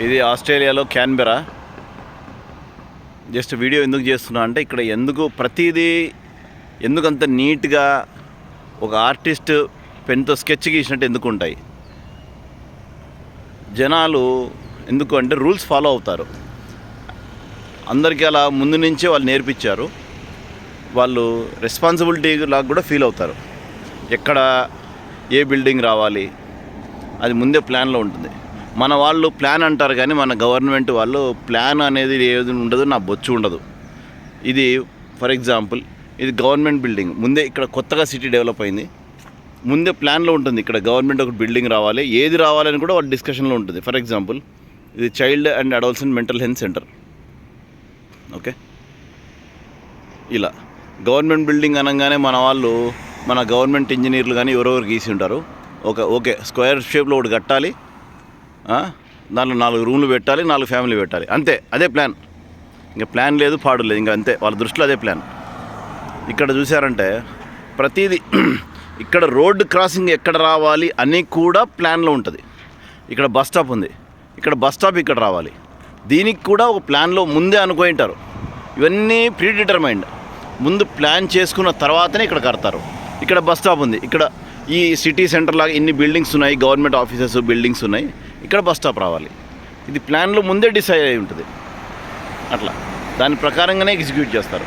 ఇది ఆస్ట్రేలియాలో Canberra. Just video ఎందుకు చేస్తున్నా అంటే ఇక్కడ ఎందుకు ప్రతిదీ ఎందుకంత నీట్గా ఒక ఆర్టిస్ట్ పెన్తో స్కెచ్ గీసినట్టు ఎందుకు ఉంటాయి జనాలు ఎందుకు అంటే రూల్స్ ఫాలో అవుతారు. అందరికీ అలా ముందు నుంచే వాళ్ళు నేర్పించారు. వాళ్ళు రెస్పాన్సిబిలిటీ లాగా కూడా ఫీల్ అవుతారు. ఎక్కడ ఏ బిల్డింగ్ రావాలి అది ముందే ప్లాన్లో ఉంటుంది. మన వాళ్ళు ప్లాన్ అంటారు కానీ మన గవర్నమెంట్ వాళ్ళు ప్లాన్ అనేది ఏది ఉండదు నా బొచ్చు ఉండదు. ఇది ఫర్ ఎగ్జాంపుల్ ఇది గవర్నమెంట్ బిల్డింగ్ ముందే ఇక్కడ కొత్తగా సిటీ డెవలప్ అయింది. ముందే ప్లాన్లో ఉంటుంది. ఇక్కడ గవర్నమెంట్ ఒక బిల్డింగ్ రావాలి. ఏది రావాలని కూడా వాళ్ళ డిస్కషన్లో ఉంటుంది. ఫర్ ఎగ్జాంపుల్ ఇది child and adolescent mental health centre okay ఇలా. గవర్నమెంట్ బిల్డింగ్ అనగానే మన వాళ్ళు మన గవర్నమెంట్ ఇంజనీర్లు కానీ ఎవరెవరు గీసి ఉంటారు. ఒక ఓకే స్క్వేర్ షేప్లో ఒకటి కట్టాలి. దాంట్లో నాలుగు రూమ్లు పెట్టాలి నాలుగు ఫ్యామిలీ పెట్టాలి. అంతే అదే ప్లాన్. ఇంకా ప్లాన్ లేదు పాడు లేదు ఇంకా అంతే. వాళ్ళ దృష్టిలో అదే ప్లాన్. ఇక్కడ చూసారంటే ప్రతిదీ ఇక్కడ రోడ్డు క్రాసింగ్ ఎక్కడ రావాలి అని కూడా ప్లాన్లో ఉంటుంది. ఇక్కడ బస్ స్టాప్ ఉంది. ఇక్కడ బస్ స్టాప్ ఇక్కడ రావాలి. దీనికి కూడా ఒక ప్లాన్లో ముందే అనుకుంటారు ఇవన్నీ ప్రీ డిటర్మైండ్ ముందు ప్లాన్ చేసుకున్న తర్వాతనే ఇక్కడ కడతారు. ఇక్కడ బస్ స్టాప్ ఉంది. ఇక్కడ ఈ సిటీ సెంటర్ లాగా ఇన్ని బిల్డింగ్స్ ఉన్నాయి గవర్నమెంట్ ఆఫీసెస్ బిల్డింగ్స్ ఉన్నాయి. ఇక్కడ బస్ స్టాప్ రావాలి. ఇది ప్లాన్లో ముందే డిసైడ్ అయి ఉంటుంది. అట్లా. దాని ప్రకారంగానే ఎగ్జిక్యూట్ చేస్తారు.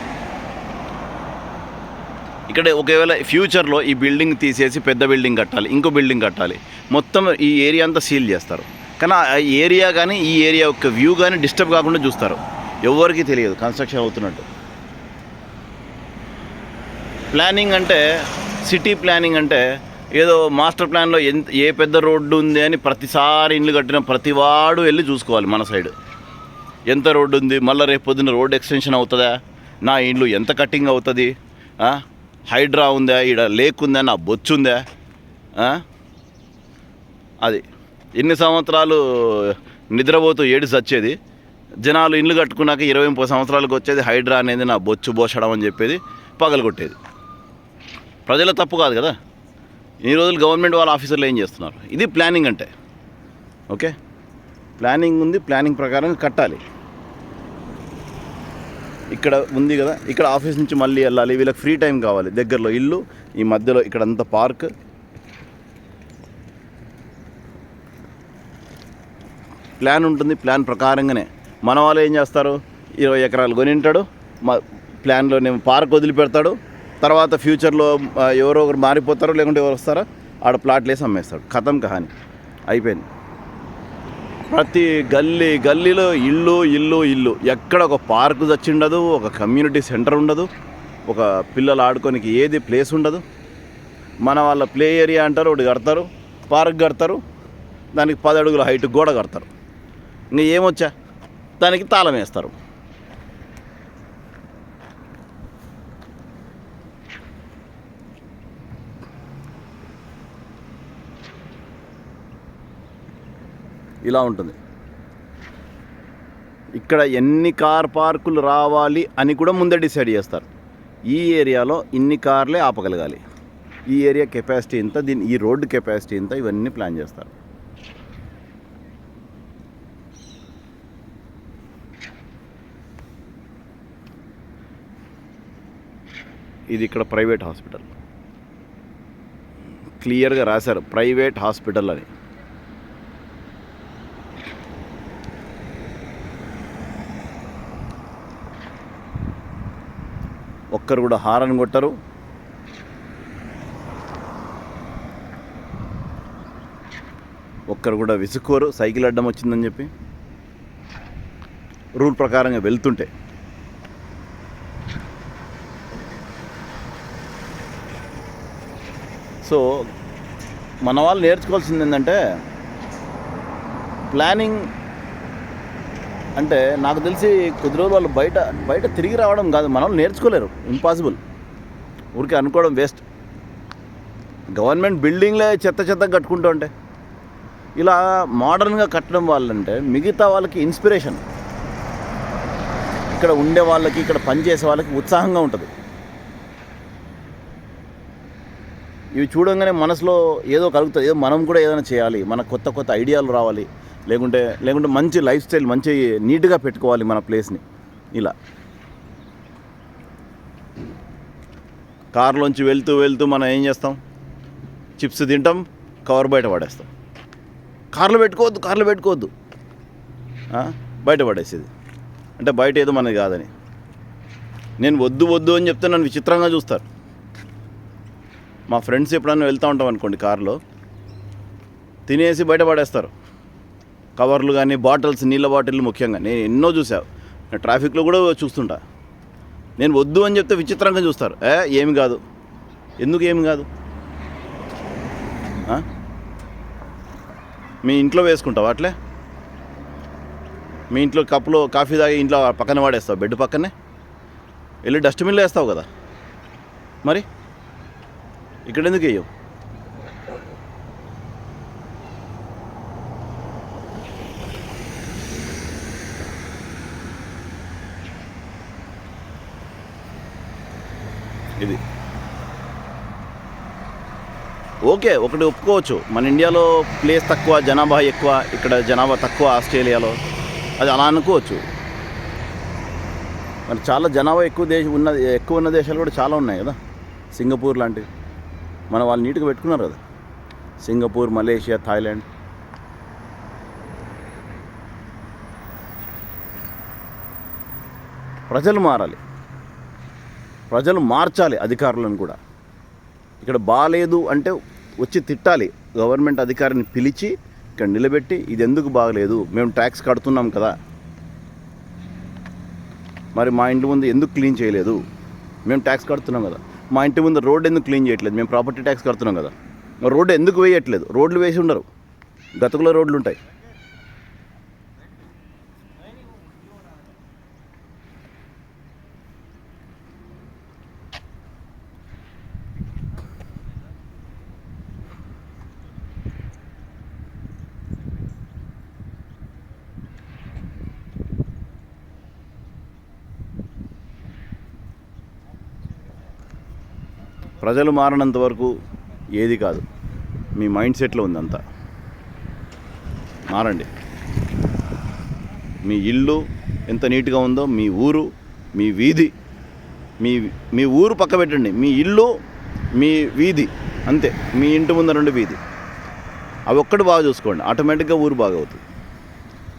ఇక్కడ ఒకవేళ ఫ్యూచర్లో ఈ బిల్డింగ్ తీసేసి పెద్ద బిల్డింగ్ కట్టాలి ఇంకో బిల్డింగ్ కట్టాలి మొత్తం ఈ ఏరియా అంతా సీల్ చేస్తారు. కానీ ఆ ఏరియా కానీ ఈ ఏరియా యొక్క వ్యూ కానీ డిస్టర్బ్ కాకుండా చూస్తారు. ఎవరికి తెలియదు కన్స్ట్రక్షన్ అవుతున్నట్టు. ప్లానింగ్ అంటే సిటీ ప్లానింగ్ అంటే ఏదో మాస్టర్ ప్లాన్లో ఎంత ఏ పెద్ద రోడ్డు ఉంది అని ప్రతిసారి ఇల్లు కట్టిన ప్రతివాడు వెళ్ళి చూసుకోవాలి మన సైడ్. ఎంత రోడ్డు ఉంది మళ్ళీ రేపు పొద్దున్న రోడ్ ఎక్స్టెన్షన్ అవుతుందా? నా ఇండ్లు ఎంత కటింగ్ అవుతుంది? హైడ్రా ఉందా? ఈడ లేక్ ఉందా? నా బొచ్చు ఉందా? అది. ఎన్ని సంవత్సరాలు నిద్రపోతూ ఏడు చచ్చేది జనాలు ఇండ్లు కట్టుకున్నాక ఇరవై ముప్పై సంవత్సరాలకు వచ్చేది హైడ్రా అనేది నా బొచ్చు బోసడం అని చెప్పేది పగలగొట్టేది. ప్రజల తప్పు కాదు కదా? ఈ రోజులు గవర్నమెంట్ వాళ్ళ ఆఫీసర్లు ఏం చేస్తున్నారు? ఇది ప్లానింగ్ అంటే. ఓకే? ప్లానింగ్ ఉంది ప్లానింగ్ ప్రకారం కట్టాలి. ఇక్కడ ఉంది కదా ఇక్కడ ఆఫీస్ నుంచి మళ్ళీ వెళ్ళాలి వీళ్ళకి ఫ్రీ టైం కావాలి. దగ్గరలో ఇల్లు ఈ మధ్యలో ఇక్కడంతా పార్క్. ప్లాన్ ఉంటుంది ప్లాన్ ప్రకారంగానే. మన వాళ్ళు ఏం చేస్తారు? ఇరవై ఎకరాలు కొనింటాడు మా ప్లాన్లో నేను పార్క్ వదిలిపెడతాడు. తర్వాత ఫ్యూచర్లో ఎవరో ఒకరు మారిపోతారో లేకుంటే ఎవరు వస్తారో ఆడ ప్లాట్లు వేసి అమ్మేస్తాడు. కథం కహాని. అయిపోయింది. ప్రతి గల్లీ గల్లీలో ఇల్లు ఇల్లు ఇల్లు. ఎక్కడ ఒక పార్క్ చచ్చిండదు ఒక కమ్యూనిటీ సెంటర్ ఉండదు ఒక పిల్లలు ఆడుకోనికి ఏది ప్లేస్ ఉండదు. మన వాళ్ళ ప్లే ఏరియా అంటారు ఒకటి కడతారు పార్క్ కడతారు దానికి పది అడుగుల హైట్ గోడ కడతారు. ఇంకా ఏమొచ్చా? దానికి తాళం వేస్తారు. ఇలా ఉంటుంది. ఇక్కడ ఎన్ని కార్ పార్కులు రావాలి అని కూడా ముందే డిసైడ్ చేస్తారు. ఈ ఏరియాలో ఇన్ని కార్లే ఆపగలగాలి. ఈ ఏరియా కెపాసిటీ ఇంత దీని ఈ రోడ్డు కెపాసిటీ ఇంత ఇవన్నీ ప్లాన్ చేస్తారు. ఇది ఇక్కడ ప్రైవేట్ హాస్పిటల్. క్లియర్గా రాశారు ప్రైవేట్ హాస్పిటల్ అని. ఒక్కరు కూడా హారన్ కొట్టరు. ఒక్కరు కూడా విసుక్కోరు. సైకిల్ అడ్డం వచ్చిందని చెప్పి రూల్ ప్రకారంగా వెళ్తుంటే. సో మన వాళ్ళు నేర్చుకోవాల్సింది ఏంటంటే ప్లానింగ్ అంటే నాకు తెలిసి కొద్ది రోజులు వాళ్ళు బయట బయట తిరిగి రావడం కాదు మనం నేర్చుకోలేరు. ఇంపాసిబుల్ ఊరికే అనుకోవడం వేస్ట్ గవర్నమెంట్ బిల్డింగ్లే చెత్త చెత్త కట్టుకుంటూ ఉంటే ఇలా మోడర్న్గా కట్టడం వాళ్ళంటే మిగతా వాళ్ళకి ఇన్స్పిరేషన్ ఇక్కడ ఉండే వాళ్ళకి ఇక్కడ పనిచేసే వాళ్ళకి ఉత్సాహంగా ఉంటుంది. ఇవి చూడంగానే మనసులో ఏదో కలుగుతుంది. ఏదో మనం కూడా ఏదైనా చేయాలి. మన కొత్త కొత్త ఐడియాలు రావాలి. లేకుంటే లేకుంటే మంచి లైఫ్ స్టైల్ మంచి నీట్గా పెట్టుకోవాలి మన ప్లేస్ని ఇలా. కారులోంచి వెళ్తూ వెళ్తూ మనం ఏం చేస్తాం? చిప్స్ తింటాం కవర్ బయట పడేస్తాం. కార్లు పెట్టుకోవద్దు కార్లు పెట్టుకోవద్దు. బయట పడేసేది. అంటే బయట ఏదో మనది కాదని. నేను వద్దు వద్దు అని చెప్తే నన్ను విచిత్రంగా చూస్తారు. మా ఫ్రెండ్స్ ఎప్పుడన్నా వెళ్తూ ఉంటాం అనుకోండి కారులో. తినేసి బయట పడేస్తారు. కవర్లు కానీ బాటిల్స్ నీళ్ళ బాటిల్ ముఖ్యంగా. నేను ఎన్నో చూసావు ట్రాఫిక్లో కూడా చూస్తుంటా. నేను వద్దు అని చెప్తే విచిత్రంగా చూస్తారు. ఏ ఏమి కాదు. ఎందుకు ఏమి కాదు? మీ ఇంట్లో వేసుకుంటావా అట్లే? మీ ఇంట్లో కప్పులో కాఫీ తాగి ఇంట్లో పక్కన వాడేస్తావు? బెడ్ పక్కనే? వెళ్ళి డస్ట్బిన్లో వేస్తావు కదా. మరి? ఇక్కడ ఎందుకు వేయవు? ఇది. ఓకే ఒకటి ఒప్పుకోవచ్చు. మన ఇండియాలో ప్లేస్ తక్కువ జనాభా ఎక్కువ ఇక్కడ జనాభా తక్కువ ఆస్ట్రేలియాలో. అది అలా అనుకోవచ్చు. మరి చాలా జనాభా ఎక్కువ దేశం ఉన్న ఎక్కువ ఉన్న దేశాలు కూడా చాలా ఉన్నాయి కదా. సింగపూర్ లాంటివి మన వాళ్ళు నీట్గా పెట్టుకున్నారు కదా. Singapore Malaysia Thailand. ప్రజలు మారాలి. ప్రజలు మార్చాలి అధికారులను కూడా. ఇక్కడ బాగాలేదు అంటే వచ్చి తిట్టాలి. గవర్నమెంట్ అధికారిని పిలిచి ఇక్కడ నిలబెట్టి ఇది ఎందుకు బాగలేదు? మేము ట్యాక్స్ కడుతున్నాం కదా. మరి మా ఇంటి ముందు ఎందుకు క్లీన్ చేయలేదు? మేము ట్యాక్స్ కడుతున్నాం కదా. మా ఇంటి ముందు రోడ్ ఎందుకు క్లీన్ చేయట్లేదు? మేము ప్రాపర్టీ ట్యాక్స్ కడుతున్నాం కదా. మరి రోడ్డు ఎందుకు వేయట్లేదు? రోడ్లు వేసి ఉండరు. గతుకులో రోడ్లు ఉంటాయి. ప్రజలు మారినంత వరకు ఏది కాదు. మీ మైండ్ సెట్లో ఉందంతా. మారండి. మీ ఇల్లు ఎంత నీట్గా ఉందో మీ ఊరు మీ వీధి మీ మీ ఊరు పక్క పెట్టండి. మీ ఇల్లు మీ వీధి అంతే. మీ ఇంటి ముందర నుండి వీధి. అవి ఒక్కటి బాగా చూసుకోండి. ఆటోమేటిక్గా ఊరు బాగా అవుతుంది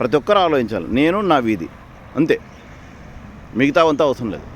ప్రతి ఒక్కరు ఆలోచించాలి. నేను నా వీధి. అంతే. మిగతా అంతా అవసరం లేదు.